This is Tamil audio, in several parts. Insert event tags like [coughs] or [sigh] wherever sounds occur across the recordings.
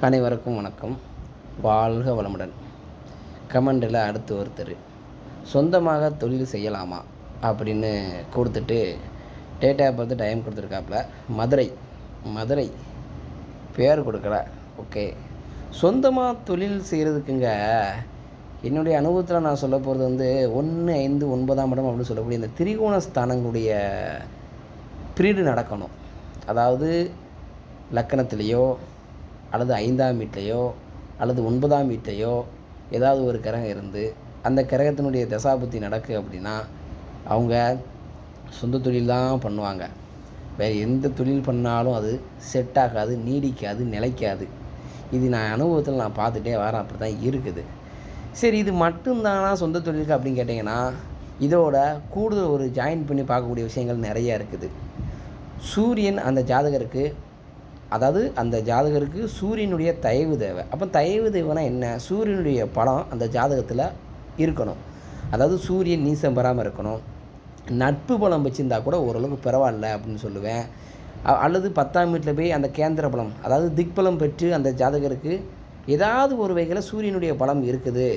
அனைவருக்கும் வணக்கம். வாழ்க வளமுடன். கமெண்டில் அடுத்து ஒருத்தர் சொந்தமாக தொழில் செய்யலாமா? அப்படின்னு கொடுத்துட்டு டேட் ஆஃப் பர்த் டைம் கொடுத்துருக்காப்புல மதுரை மதுரை பேர் கொடுக்கல ஓகே. சொந்தமாக தொழில் செய்கிறதுக்குங்க என்னுடைய அனுபவத்தில் நான் சொல்ல போகிறது வந்து ஒன்று ஐந்து ஒன்பதாம் இடம் அப்படின்னு சொல்லக்கூடிய இந்த திரிகோண ஸ்தானங்களுடைய பிரீடு நடக்கணும். அதாவது லக்கணத்திலேயோ அல்லது ஐந்தாம் வீட்லேயோ அல்லது ஒன்பதாம் வீட்லேயோ ஏதாவது ஒரு கிரகம் இருந்து அந்த கிரகத்தினுடைய தசாபுத்தி நடக்கு அப்படின்னா அவங்க சொந்த தொழில் தான் பண்ணுவாங்க. வேறு எந்த தொழில் பண்ணாலும் அது செட் ஆகாது நீடிக்காது நிலைக்காது. இது நான் அனுபவத்தில் நான் பார்த்துட்டே வரேன். அப்படி தான் இருக்குது. சரி இது மட்டும்தானா சொந்த தொழிலுக்கு அப்படின்னு கேட்டிங்கன்னா இதோட கூடுதல் ஒரு ஜாயின் பண்ணி பார்க்கக்கூடிய விஷயங்கள் நிறையா இருக்குது. சூரியன் அந்த ஜாதகருக்கு அதாவது அந்த ஜாதகருக்கு சூரியனுடைய தயவு தேவை. அப்போ தயவு தேவைனா என்ன? சூரியனுடைய படம் அந்த ஜாதகத்தில் இருக்கணும். அதாவது சூரியன் நீசம் பெறாமல் இருக்கணும். நட்பு பலம் வச்சுருந்தா கூட ஓரளவுக்கு பரவாயில்ல அப்படின்னு சொல்லுவேன். அல்லது பத்தாம் வீட்டில் போய் அந்த கேந்திர பலம் அதாவது திக்பலம் பெற்று அந்த ஜாதகருக்கு ஏதாவது ஒரு வகையில் சூரியனுடைய பலம் இருக்குது.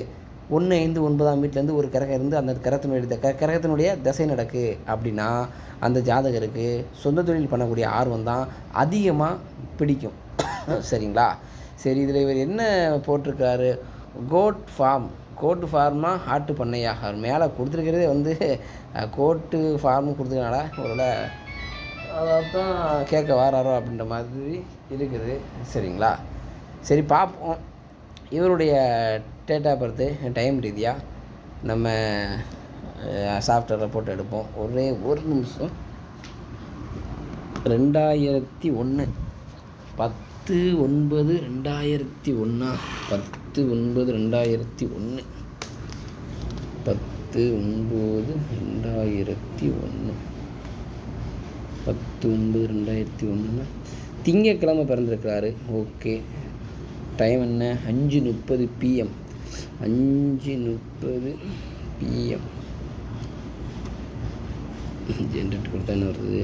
ஒன்று ஐந்து ஒன்பதாம் வீட்டிலேருந்து ஒரு கிரகம் இருந்து அந்த கிரகத்தினுடைய க கிரகத்தினுடைய திசை நடக்கு அப்படின்னா அந்த ஜாதகருக்கு சொந்த தொழில் பண்ணக்கூடிய ஆர்வம் தான் அதிகமாக பிடிக்கும். [coughs] சரிங்களா? சரி இதில் இவர் என்ன போட்டிருக்காரு? Goat farm. கோட்டு ஃபார்மா ஆட்டு பண்ணையா? அவர் மேலே கொடுத்துருக்கிறதே வந்து கோட்டு ஃபார்ம் கொடுத்துருக்கனால ஒருவேளை அதான் கேட்க வராரோ அப்படின்ற மாதிரி இருக்குது. சரிங்களா? சரி பார்ப்போம் இவருடைய டேட் ஆஃப் பர்த்து டைம் ரீதியாக நம்ம சாஃப்ட்வேரில் போட்டு எடுப்போம். ஒரே ஒரு நிமிஷம். ரெண்டாயிரத்தி ஒன்று பத்து ஒன்பது ரெண்டாயிரத்தி ஒன்றா பத்து ஒன்பது ரெண்டாயிரத்தி ஒன்று பத்து ஒன்பது ரெண்டாயிரத்தி ஒன்று பத்து ஒன்பது ரெண்டாயிரத்தி ஒன்றுனா திங்கக்கிழமை பிறந்திருக்கிறாரு. ஓகே. டைம் என்ன? அஞ்சு முப்பது பிஎம் அஞ்சு முப்பது பிஎம் ஜென்ரேட் கொடுத்தா என்ன வருது?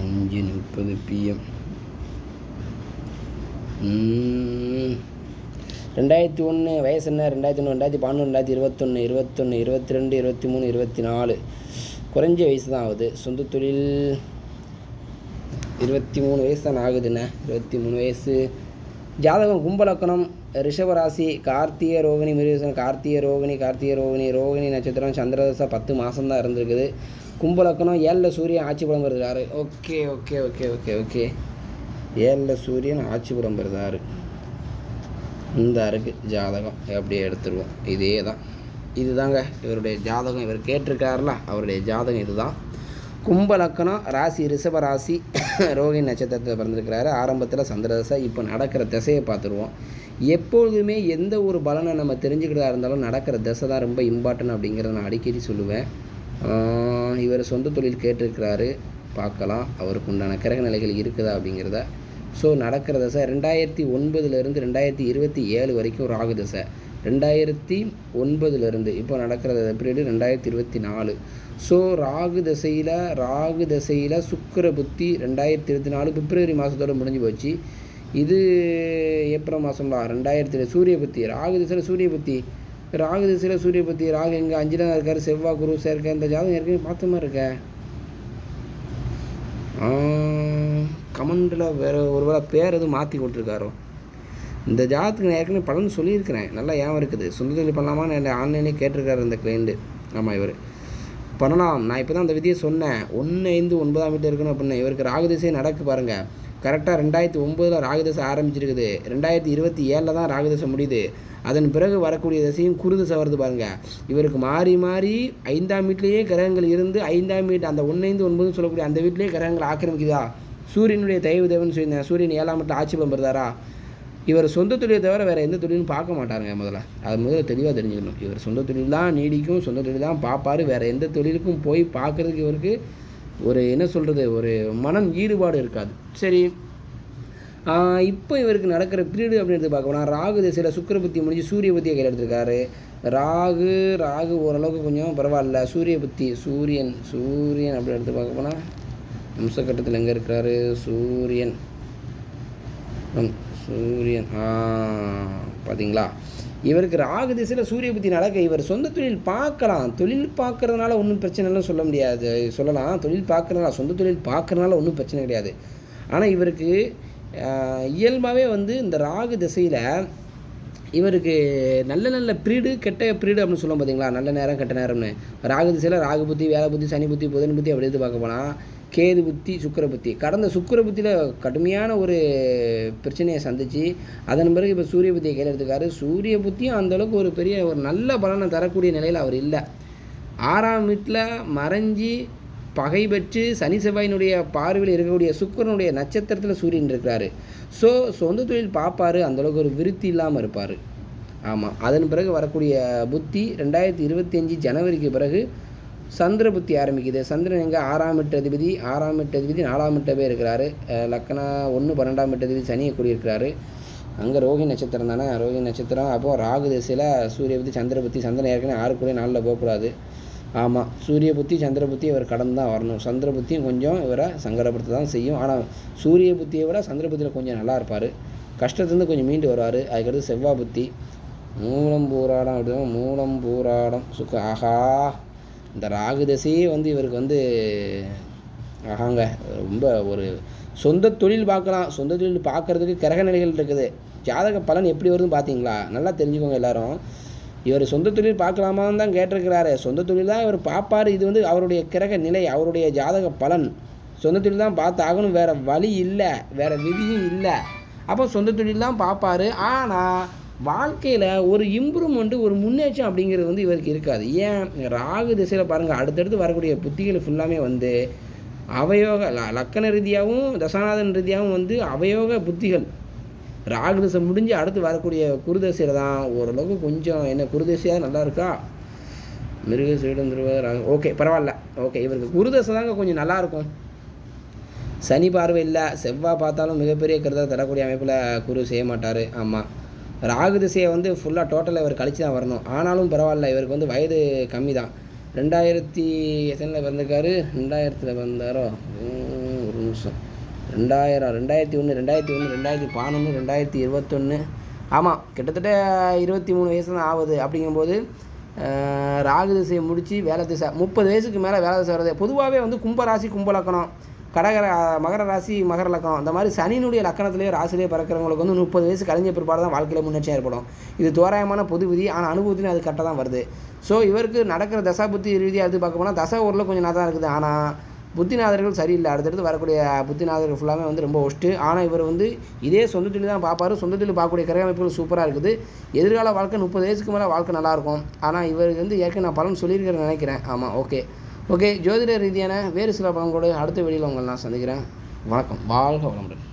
அஞ்சு முப்பது பிஎம் ரெண்டாயிரத்தி ஒன்று வயசு என்ன? ரெண்டாயிரத்தி ஒன்று ரெண்டாயிரத்தி பன்னெண்டு ரெண்டாயிரத்தி இருபத்தொன்று இருபத்தொன்று இருபத்தி ரெண்டு இருபத்தி மூணு இருபத்தி நாலு குறைஞ்ச வயசு தான் ஆகுது. சொந்த தொழில் இருபத்தி மூணு வயசு தான் ஆகுதுண்ணே. இருபத்தி மூணு வயசு. ஜாதகம் கும்பலக்கணம் ரிஷபராசி கார்த்திகை ரோகிணி மிருகசன் கார்த்திகை ரோகிணி கார்த்திகை ரோகிணி ரோகிணி நட்சத்திரம் சந்திரதசா பத்து மாதம் தான் இருந்திருக்குது. கும்பலக்கணம் ஏழில் சூரியன் ஆட்சி பலம் பெறுதாரு okay okay okay okay okay. ஏழில் சூரியன் ஆட்சி பலம் பெறுதாரு இந்த அருக்கு ஜாதகம். அப்படியே எடுத்துருவோம். இதே தான் இதுதாங்க இவருடைய ஜாதகம். இவர் கேட்டிருக்காருல அவருடைய ஜாதகம் இதுதான். கும்ப லக்கணம் ராசி ரிஷப ராசி [coughs] ரோகிணி நட்சத்திரத்தில் பிறந்திருக்கிறாரு. ஆரம்பத்தில் சந்திரதசை இப்போ நடக்கிற திசையை பார்த்துருவோம். எப்பொழுதுமே எந்த ஒரு பலனை நம்ம தெரிஞ்சுக்கிறதா இருந்தாலும் நடக்கிற திசை தான் ரொம்ப இம்பார்ட்டன்ட் அப்படிங்கிறத நான் அடிக்கடி சொல்லுவேன். இவர் சொந்த தொழில் கேட்டிருக்கிறாரு. பார்க்கலாம் அவருக்கு உண்டான கிரக நிலைகள் இருக்குதா அப்படிங்கிறத. ஸோ நடக்கிற தசை ரெண்டாயிரத்தி ஒன்பதுலேருந்து ரெண்டாயிரத்தி இருபத்தி ஏழு வரைக்கும் ராகு தசை. ரெண்டாயிரத்தி ஒன்பதுலேருந்து இப்போ நடக்கிறது பீரியடு ரெண்டாயிரத்தி இருபத்தி நாலு. ஸோ ராகு தசையில் ராகு தசையில் சுக்கர புத்தி ரெண்டாயிரத்தி இருபத்தி நாலு பிப்ரவரி மாதத்தோட முடிஞ்சு போச்சு. இது ஏப்ரல் மாதம்லாம் ரெண்டாயிரத்தி சூரிய புத்தி. ராகு திசையில் சூரிய புத்தி. ராகு திசையில் சூரிய புத்தி ராகு எங்கே? அஞ்சில் தான் இருக்கார். செவ்வாய் குரு சேர்க்க இந்த ஜாதகம் ஏற்கனவே பார்த்த மாதிரி இருக்க. கமெண்டில் வேறு ஒருவேளை பேர் எதுவும் மாற்றி கொடுத்துருக்காரோ? இந்த ஜாதத்துக்கு நான் ஏற்கனவே பலன் சொல்லியிருக்கிறேன். நல்லா ஏன் இருக்குது. சொந்த தொழில் பண்ணலாமான்னு என்ன ஆன்லைனே கேட்டிருக்காரு இந்த கிளைண்ட்டு ஆமாம் இவர். பண்ணலாம். நான் இப்போ தான் அந்த விதியை சொன்னேன். ஒன்று ஐந்து ஒன்பதாம் வீட்டில் இருக்கணும் அப்படின்னு இவருக்கு ராகுதிசை நடக்கு பாருங்கள் கரெக்டாக ரெண்டாயிரத்தி ஒம்போதில் ராகுதசை ஆரம்பிச்சிருக்குது. ரெண்டாயிரத்தி இருபத்தி ஏழில் தான் ராகுதசை முடியுது. அதன் பிறகு வரக்கூடிய தசையும் குருதசை வருது பாருங்கள் இவருக்கு மாறி மாறி ஐந்தாம் வீட்லேயே கிரகங்கள் இருந்து ஐந்தாம் வீட்டு அந்த ஒன்று ஐந்து ஒன்பதுன்னு சொல்லக்கூடிய அந்த வீட்டிலேயே கிரகங்கள் ஆக்கிரமிக்குதா? சூரியனுடைய தெய்வ தேவன் சொல்லியிருந்தேன் சூரியன் ஏழாம் வீட்டில் ஆட்சி பம்புறதாரா இவர் சொந்த தொழிலை தவிர வேறு எந்த தொழிலும் பார்க்க மாட்டாருங்க முதல்ல. அது முதல்ல தெளிவாக தெரிஞ்சுக்கணும். இவர் சொந்த தொழில் தான் நீடிக்கும் சொந்த தொழில் தான் பார்ப்பாரு. வேறு எந்த தொழிலுக்கும் போய் பார்க்குறதுக்கு இவருக்கு ஒரு என்ன சொல்கிறது ஒரு மனம் ஈடுபாடு இருக்காது. சரி. இப்போ இவருக்கு நடக்கிற பீரியடு அப்படின்னு பார்க்கலாம் ராகு திசையில் சுக்கர புத்தி முடிஞ்சு சூரிய புத்தியை கையில் எடுத்திருக்காரு ராகு ராகு ஓரளவுக்கு கொஞ்சம் பரவாயில்ல. சூரிய புத்தி சூரியன் சூரியன் அப்படி எடுத்து பார்க்க போனால் கட்டத்தில் எங்கே இருக்கிறாரு? சூரியன். சூரியன். ஆ பார்த்தீங்களா இவருக்கு ராகு திசையில் சூரிய புத்தி நடக்க இவர் சொந்த தொழில் பார்க்கலாம். தொழில் பார்க்கறதுனால ஒன்றும் பிரச்சனை சொல்ல முடியாது. சொல்லலாம். தொழில் பார்க்குறதுனால சொந்த தொழில் பார்க்கறதுனால ஒன்றும் பிரச்சனை கிடையாது. ஆனால் இவருக்கு இயல்பாகவே வந்து இந்த ராகு திசையில் இவருக்கு நல்ல நல்ல ப்ரீடு கெட்ட ப்ரீடு அப்படின்னு சொல்லுவோம் பார்த்தீங்களா நல்ல நேரம் கெட்ட நேரம்னு. ராகு திசையில் ராகு புத்தி வேலை புத்தி சனி புத்தி புதன் புத்தி அப்படி எடுத்து பார்க்க போனால் கேது புத்தி சுக்கிர புத்தி. கடந்த சுக்கிர புத்தியில் கடுமையான ஒரு பிரச்சனையை சந்திச்சு அதன் பிறகு இப்போ சூரிய புத்தியை கையில் எடுத்துக்காரு. சூரிய புத்தியும் அந்தளவுக்கு ஒரு பெரிய ஒரு நல்ல பலனை தரக்கூடிய நிலையில் அவர் இல்லை. ஆறாம் வீட்டில் மறைஞ்சி பகை பெற்று சனி செவ்வாயினுடைய பார்வையில் இருக்கக்கூடிய சுக்கிரனுடைய நட்சத்திரத்தில் சூரியன் இருக்கிறாரு. ஸோ சொந்த தொழில் பார்ப்பார் அந்தளவுக்கு ஒரு விருத்தி இல்லாமல் இருப்பார். ஆமாம் அதன் பிறகு வரக்கூடிய புத்தி ரெண்டாயிரத்தி இருபத்தி அஞ்சு ஜனவரிக்கு பிறகு சந்திர புத்தி ஆரம்பிக்குது. சந்திரன் எங்கே? ஆறாம் எட்டு அதிபதி ஆறாம் எட்டு அதிபதி நாலாம் எட்டவே இருக்கிறாரு. அஹ் லக்னா ஒன்று பன்னெண்டாம் எட்டு அதிபதி சனியை கூடியிருக்கிறாரு. அங்கே ரோஹி நட்சத்திரம் தானே? ரோஹி நட்சத்திரம். அப்போது ராகு திசையில் சூரிய புத்தி சந்திர புத்தி சந்திரன் ஏற்கனவே ஆறு கூட நாளில் போகக்கூடாது. ஆமாம் சூரிய புத்தி சந்திர புத்தி இவர் கடந்து தான் வரணும். சந்திர புத்தியும் கொஞ்சம் இவரை சங்கடப்படுத்த தான் செய்யும். ஆனால் சூரிய புத்தியை விட சந்திர புத்தியில் கொஞ்சம் நல்லா இருப்பார். கஷ்டத்துலேருந்து கொஞ்சம் மீண்டு வருவார். அதுக்கடுத்து செவ்வாய் புத்தி. மூலம் பூராடம் அப்படின்னா மூலம் பூராடம். சுக்க ஆஹா. இந்த ராகு தசையே வந்து இவருக்கு வந்து ஆகாங்க ரொம்ப ஒரு சொந்த தொழில் பார்க்கலாம். சொந்த தொழில் பார்க்கறதுக்கு கிரக நிலைகள் இருக்குது. ஜாதக பலன் எப்படி வருதுன்னு பார்த்தீங்களா? நல்லா தெரிஞ்சுக்கோங்க எல்லாரும். இவர் சொந்த தொழில் பார்க்கலாமான்னு தான் கேட்டிருக்கிறாரு. சொந்த தொழில் தான் இவர் பார்ப்பார். இது வந்து அவருடைய கிரக நிலை அவருடைய ஜாதக பலன். சொந்த தொழில் தான் பார்த்து ஆகணும் வேறு வழி இல்லை. வேறு விதியும் இல்லை. அப்போ சொந்த தொழில் தான் பார்ப்பாரு. ஆனால் வாழ்க்கையில் ஒரு இம்ப்ரூவ்மெண்ட்டு ஒரு முன்னேற்றம் அப்படிங்கிறது வந்து இவருக்கு இருக்காது. ஏன்? ராகு திசையில் பாருங்கள் அடுத்தடுத்து வரக்கூடிய புத்திகள் ஃபுல்லாமே வந்து அவயோக லக்கண ரீதியாகவும் தசாநாதன் ரீதியாகவும் வந்து அவயோக புத்திகள். ராகுதசை முடிஞ்சு அடுத்து வரக்கூடிய குருதசையில் தான் ஓரளவுக்கு கொஞ்சம் என்ன குருதசையாக நல்லா இருக்கா? மிருக சீடம் ஓகே பரவாயில்ல. ஓகே இவருக்கு குருதசை தாங்க கொஞ்சம் நல்லாயிருக்கும் சனி பார்வை இல்லை செவ்வாய் பார்த்தாலும் மிகப்பெரிய கருதாக தரக்கூடிய அமைப்பில் குரு செய்ய மாட்டார். ஆமாம் ராகு திசையை வந்து ஃபுல்லாக டோட்டலாக இவர் கழிச்சு தான் வரணும். ஆனாலும் பரவாயில்ல இவருக்கு வந்து வயது கம்மி தான் ரெண்டாயிரத்தி எத்தனையில் பிறந்திருக்காரு? ரெண்டாயிரத்தில் பிறந்தாரோ? ஒரு நிமிஷம். ரெண்டாயிரம் ரெண்டாயிரத்தி ஒன்று ரெண்டாயிரத்தி ஒன்று ரெண்டாயிரத்தி பதினொன்று ரெண்டாயிரத்தி இருபத்தொன்று ஆமாம் கிட்டத்தட்ட இருபத்தி மூணு வயசு தான் ஆகுது அப்படிங்கும்போது ராகு திசையை முடித்து வேலை திசை முப்பது வயசுக்கு மேலே வேலை திசை வருது பொதுவாகவே வந்து கும்பராசி கும்பலக்கணம் கடகர மகர ராசி மகர லக்கணம். அந்த மாதிரி சனியினுடைய லக்கணத்திலேயே ராசிலேயே பிறக்கிறவங்களுக்கு வந்து முப்பது வயசு கழிஞ்ச பிற்பாடு தான் வாழ்க்கையில் முன்னேற்றம் ஏற்படும். இது தோராயமான பொது விதி. ஆனால் அனுபவத்திலும் அது கரெக்டாக தான் வருது. ஸோ இவருக்கு நடக்கிற தசா புத்தி ரீதியாக எடுத்து பார்க்க போனால் தசை ஊரில் கொஞ்சம் நல்லா தான் இருக்குது. ஆனால் புத்திநாதர்கள் சரியில்லை. அடுத்தடுத்து வரக்கூடிய புத்திநாதர்கள் ஃபுல்லாமே வந்து ரொம்ப ஒஸ்ட்டு ஆனால் இவர் வந்து இதே சொந்த தொழில் தான் பார்ப்பாரு. சொந்த தொழில் பார்க்கக்கூடிய கிரக அமைப்புகள் சூப்பராக இருக்குது. எதிர்கால வாழ்க்கை முப்பது வயசுக்கு மேலே வாழ்க்கை நல்லாயிருக்கும் ஆனால் இவருக்கு வந்து ஏற்கனவே நான் பலன் சொல்லியிருக்கிறேன் நினைக்கிறேன். ஆமாம் ஓகே ஓகே ஜோதிட ரீதியான வேறு சில பலன்களோடு அடுத்த வெளியில் உங்களை நான் சந்திக்கிறேன். வணக்கம். வாழ்க வளமுடன்.